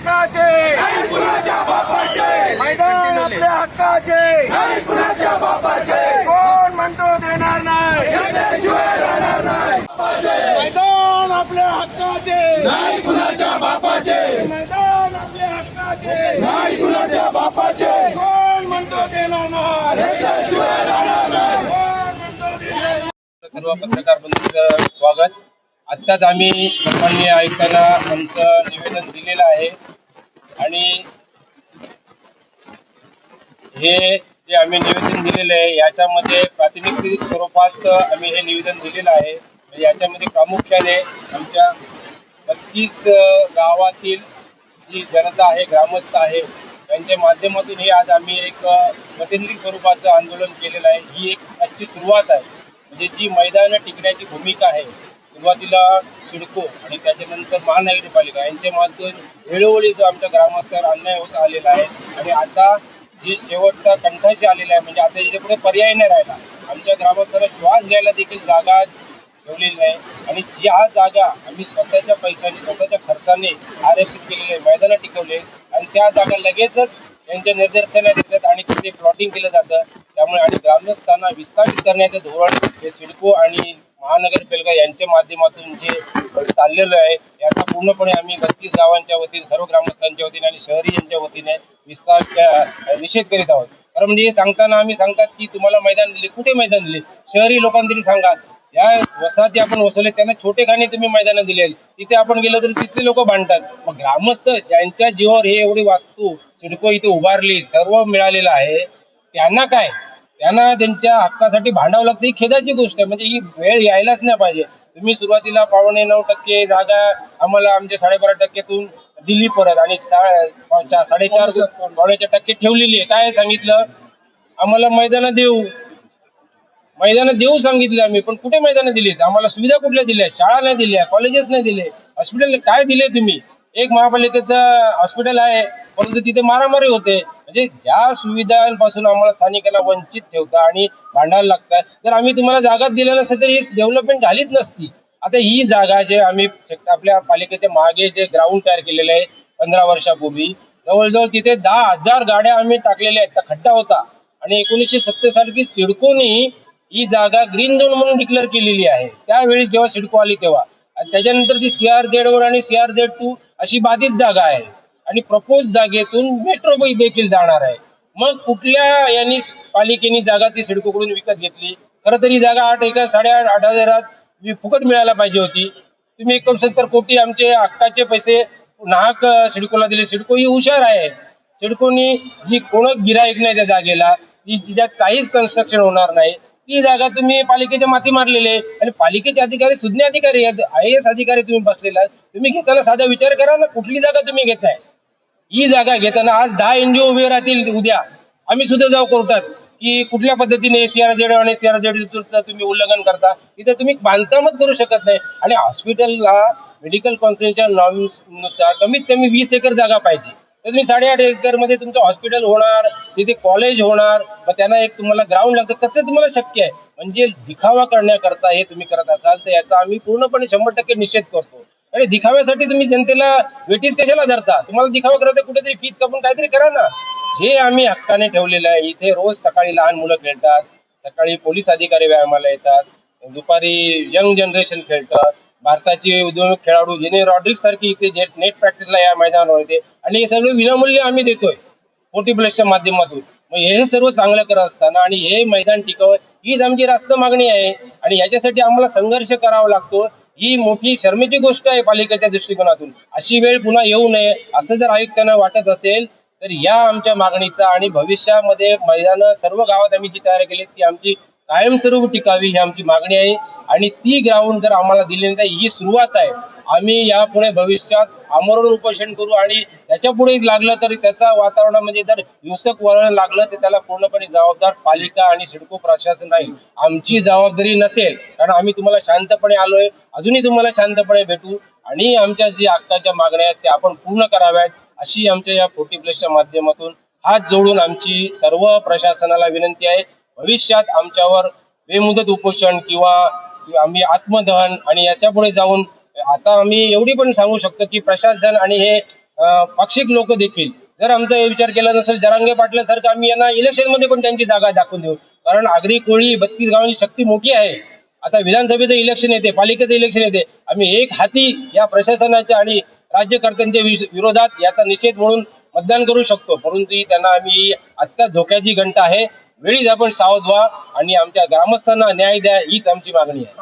हक्काचे. मैदान आपल्या हक्काचे. कोण म्हणतो देणार नाही? मैदान आपल्या हक्काचे. नाही कुणाच्या बापाचे मैदान आपल्या हक्काचे. नाही कुणाच्या बापाचे कोण म्हणतो देणार नाही? सर्व पत्रकार बंधूंचं स्वागत. आत्ताच आम्ही सन्माननीय आयुक्तांना आमचं निवेदन दिलेलं आहे. आणि हे जे आम्ही निवेदन दिलेलं आहे याच्यामध्ये प्रातिनिधिक स्वरूपात आम्ही हे निवेदन दिलेलं आहे. म्हणजे याच्यामध्ये प्रामुख्याने आमच्या बत्तीस गावातील जी जनता आहे ग्रामस्थ आहे त्यांच्या माध्यमातून हे आज आम्ही एक प्रतिनिधी स्वरूपाचं आंदोलन केलेलं आहे. ही एक अशी सुरुवात आहे. म्हणजे जी मैदानं टिकण्याची भूमिका आहे सुरुवातीला सिडको आणि त्याच्यानंतर महानगरपालिका यांच्या माध्यम वेळोवेळी जो आमच्या ग्रामस्थांवर अन्याय होत आलेला आहे आणि आता जे शेवटचा कंठाशी आलेला आहे म्हणजे आता याच्यापुढे पर्याय नाही राहिला. आमच्या ग्रामस्थांना श्वास घ्यायला देखील जागा ठेवलेली नाही. आणि ज्या जागा आम्ही स्वतःच्या पैशाने स्वतःच्या खर्चाने आरक्षित केलेले मैदानं टिकवले. आणि त्या जागा लगेचच त्यांच्या निर्देशनात येतात आणि तिथे प्लॉटिंग केलं जातं. त्यामुळे आणि ग्रामस्थांना विस्थापित करण्याचं धोरण हे सिडको आणि महानगरपालिका यांच्या माध्यमातून जे चाललेलं आहे याचा पूर्णपणे आम्ही बत्तीस गावांच्या वतीने सर्व ग्रामस्थांच्या वतीने आणि शहरी यांच्या वतीने विस्तार निषेध करीत आहोत. कारण म्हणजे हे सांगताना आम्ही सांगतात की तुम्हाला मैदान दिले. कुठे मैदान दिले? शहरी लोकांनी तरी सांगा. या वसाहती आपण वसवले त्यांना छोटे खाणे तुम्ही मैदान दिले तिथे आपण गेलो तर तिथले लोक बांधतात मग ग्रामस्थ ज्यांच्या जीवावर हे एवढी वास्तू सिडको इथे उभारली सर्व मिळालेलं आहे. त्यांना काय? त्यांना त्यांच्या हक्कासाठी भांडावं लागतं. ही खेदाची गोष्ट आहे. म्हणजे ही वेळ यायलाच नाही पाहिजे. तुम्ही सुरुवातीला पावणे नऊ टक्के जागा आम्हाला आमच्या साडेबारा टक्क्यातून दिली परत आणि सा- साडेचार पावणेच्या टक्के ठेवलेली आहे. काय सांगितलं? आम्हाला मैदानं देऊ. मैदानं देऊ सांगितले आम्ही पण कुठे मैदानं दिलीत आम्हाला सुविधा कुठल्या दिल्या? शाळा नाही दिल्या कॉलेजेस नाही दिले. हॉस्पिटल काय दिले तुम्ही? एक महापालिकेचं हॉस्पिटल आहे परंतु तिथे मारामारी होते. म्हणजे ज्या सुविधांपासून आम्हाला स्थानिकांना वंचित ठेवता आणि भांडायला लागतात जर आम्ही तुम्हाला जागा दिल्या नसेल तर ही डेव्हलपमेंट झालीच नसती. आता ही जागा जे आम्ही आपल्या पालिकेच्या मागे जे ग्राउंड तयार केलेलं आहे पंधरा वर्षापूर्वी जवळजवळ तिथे दहा हजार गाड्या आम्ही टाकलेल्या आहेत. त्या खड्डा होता. आणि एकोणीसशे सत्तर सिडकोनी ही जागा ग्रीन झोन म्हणून डिक्लेअर केलेली आहे. त्यावेळी जेव्हा सिडको आली तेव्हा. त्याच्यानंतर ती सी आर झेड वन आणि सी आर झेड टू अशी बाधित जागा आहे. आणि प्रपोज जागेतून मेट्रो देखील जाणार आहे. मग कुठल्या यांनी पालिकेने जागा ती सिडकोकडून विकत घेतली? खरं तर ही जागा आठ एकर साडेआठ आठ हजारात फुकट मिळायला पाहिजे होती. तुम्ही एकोणसत्तर कोटी आमचे हक्काचे पैसे नाहक सिडकोला दिले. सिडको ही हुशार आहे. सिडकोनी जी कोण गिराईक नाही त्या जागेला ती जिच्यात काहीच कन्स्ट्रक्शन होणार नाही. ती जागा तुम्ही पालिकेच्या माथी मारलेले आणि पालिकेचे अधिकारी सुज्ञ अधिकारी आय एस अधिकारी तुम्ही बसलेला तुम्ही घेताना साधा विचार करा ना कुठली जागा तुम्ही घेताय? ही जागा घेताना आज दहा एनजीओ उभे राहतील उद्या. आम्ही सुद्धा जाऊ कोर्टात. की कुठल्या पद्धतीने सीआरजेड आणि सीआरजेड तुम्ही उल्लंघन करता तिथे तुम्ही बांधकामच करू शकत नाही. आणि हॉस्पिटलला मेडिकल कॉन्सलच्या नुसार कमीत कमी वीस एकर जागा पाहिजे. तर तुम्ही साडेआठ एकरमध्ये तुमचं हॉस्पिटल होणार तिथे कॉलेज होणार मग त्यांना एक तुम्हाला ग्राउंड लागतं. कसं तुम्हाला शक्य आहे. म्हणजे दिखावा करण्याकरता हे तुम्ही करत असाल तर याचा आम्ही पूर्णपणे शंभर टक्के निषेध करतो. आणि दिखाव्यासाठी तुम्ही जनतेला वेटीस कशाला धरता. तुम्हाला दिखावा करायचा कुठेतरी पीठ कापून काहीतरी करा ना. हे आम्ही हक्काने ठेवलेलं आहे. इथे रोज सकाळी लहान मुलं खेळतात. सकाळी पोलीस अधिकारी व्यायामाला येतात. दुपारी यंग जनरेशन खेळतात. भारताचे उद्योग खेळाडू जेने रॉड्रिक्स सारखी इथे जे नेट प्रॅक्टिसला या मैदानावर येते. आणि हे सगळं विनामूल्य आम्ही देतोय. फोर्टी प्लसच्या माध्यमातून. मग हे सर्व चांगलं करत असताना आणि हे मैदान टिकावं हीच आमची रास्त मागणी आहे. आणि याच्यासाठी आम्हाला संघर्ष करावा लागतो. ही मोठी शर्मेची गोष्ट आहे पालिकेच्या दृष्टिकोनातून. अशी वेळ पुन्हा येऊ नये असं जर आयुक्तांना वाटत असेल तर या आमच्या मागणीचा आणि भविष्यामध्ये मैदान सर्व गावात आम्ही जी तयार केली ती आमची कायमस्वरूप टिकावी ही आमची मागणी आहे. आणि ती ग्राउंड जर आम्हाला दिलेली नाही ही सुरुवात आहे. आम्ही यापुढे भविष्यात आमरण उपोषण करू आणि त्याच्या पुढे लागलं तर त्याचा वातावरणामध्ये म्हणजे जर हिंसक वळण लागलं तर त्याला पूर्णपणे जबाबदार पालिका आणि सिडको प्रशासन नाही. आमची जबाबदारी नसेल कारण आम्ही तुम्हाला शांतपणे आलोय. अजूनही तुम्हाला शांतपणे भेटू आणि आमच्या जी आत्ताच्या मागण्या आहेत त्या आपण पूर्ण कराव्यात अशी आमच्या या फोर्टी प्लसच्या माध्यमातून हात जोडून आमची सर्व प्रशासनाला विनंती आहे. भविष्यात आमच्यावर बेमुदत उपोषण किंवा आम्ही आत्मदहन आणि याच्यापुढे जाऊन आता आम्ही एवढी पण सांगू शकतो की प्रशासन आणि हे पक्षिक पाक्षिक लोक देखील जर आमचा हे विचार केला नसेल जरांगे पाटलासारखं आम्ही यांना इलेक्शनमध्ये पण त्यांची जागा दाखवून देऊ. कारण आगरी कोळी बत्तीस गावांची शक्ती मोठी आहे. आता विधानसभेचं इलेक्शन येते पालिकेचं इलेक्शन येते. आम्ही एक हाती या प्रशासनाच्या आणि राज्यकर्त्यांच्या वि- विरोधात याचा निषेध म्हणून मतदान करू शकतो. परंतु त्यांना आम्ही आत्ता धोक्याची घंटा आहे. वेळीच आपण सावध व्हा आणि आमच्या ग्रामस्थांना न्याय द्या हीच आमची मागणी आहे.